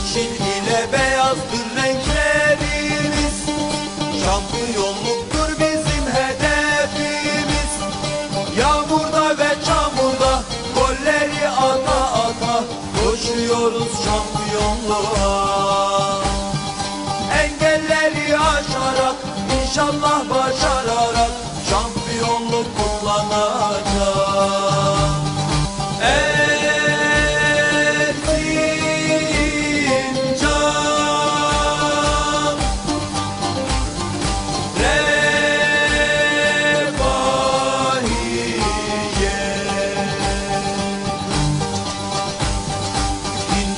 Yeşil ile beyazdır renklerimiz Şampiyonluktur bizim hedefimiz. Yağmurda ve çamurda golleri ata ata Koşuyoruz şampiyonluğa. Engelleri aşarak inşallah başararak Şampiyonluk kutlanacak Erzincan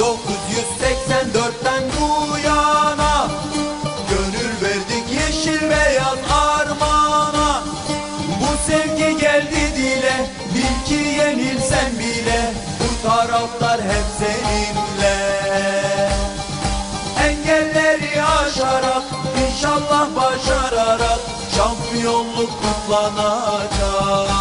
1984'ten bu yana Gönül verdik yeşil beyaz armağana. Bu sevgi geldi dile Bil ki yenilsen bile Bu taraftar hep seninle. Engelleri aşarak inşallah başararak Şampiyonluk kutlanacak